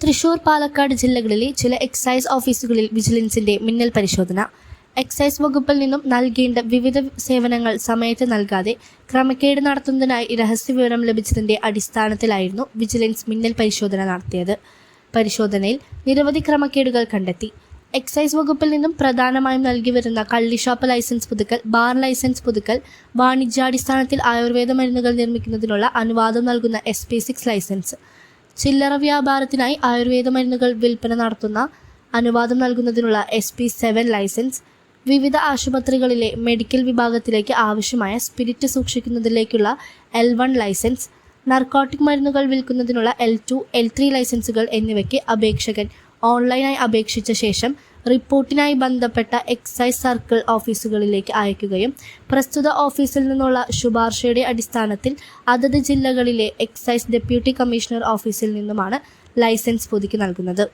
തൃശൂർ പാലക്കാട് ജില്ലകളിലെ ചില എക്സൈസ് ഓഫീസുകളിൽ വിജിലൻസിന്റെ മിന്നൽ പരിശോധന. എക്സൈസ് വകുപ്പിൽ നിന്നും നൽകേണ്ട വിവിധ സേവനങ്ങൾ സമയത്ത് നൽകാതെ ക്രമക്കേട് നടത്തുന്നതിനായി രഹസ്യവിവരം ലഭിച്ചതിന്റെ അടിസ്ഥാനത്തിലായിരുന്നു വിജിലൻസ് മിന്നൽ പരിശോധന നടത്തിയത്. പരിശോധനയിൽ നിരവധി ക്രമക്കേടുകൾ കണ്ടെത്തി. എക്സൈസ് വകുപ്പിൽ നിന്നും പ്രധാനമായും നൽകി വരുന്ന കള്ളിഷാപ്പ് ലൈസൻസ് പുതുക്കൽ ബാർ ലൈസൻസ് പുതുക്കൽ വാണിജ്യാടിസ്ഥാനത്തിൽ ആയുർവേദ മരുന്നുകൾ നിർമ്മിക്കുന്നതിനുള്ള അനുവാദം നൽകുന്ന എസ് ലൈസൻസ് ചില്ലറ വ്യാപാരത്തിനായി ആയുർവേദ മരുന്നുകൾ വിൽപ്പന നടത്തുന്ന അനുവാദം നൽകുന്നതിനുള്ള എസ് പി സെവൻ ലൈസൻസ് വിവിധ ആശുപത്രികളിലെ മെഡിക്കൽ വിഭാഗത്തിലേക്ക് ആവശ്യമായ സ്പിരിറ്റ് സൂക്ഷിക്കുന്നതിലേക്കുള്ള എൽ വൺ ലൈസൻസ് നർക്കോട്ടിക് മരുന്നുകൾ വിൽക്കുന്നതിനുള്ള എൽ ടു എൽ ത്രീ ലൈസൻസുകൾ എന്നിവയ്ക്ക് അപേക്ഷകൻ ഓൺലൈനായി അപേക്ഷിച്ച ശേഷം റിപ്പോർട്ടിനായി ബന്ധപ്പെട്ട എക്സൈസ് സർക്കിൾ ഓഫീസുകളിലേക്ക് അയക്കുകയും പ്രസ്തുത ഓഫീസിൽ നിന്നുള്ള ശുപാർശയുടെ അടിസ്ഥാനത്തിൽ അതത് ജില്ലകളിലെ എക്സൈസ് ഡെപ്യൂട്ടി കമ്മീഷണർ ഓഫീസിൽ നിന്നുമാണ് ലൈസൻസ് പുതുക്കി നൽകുന്നത്.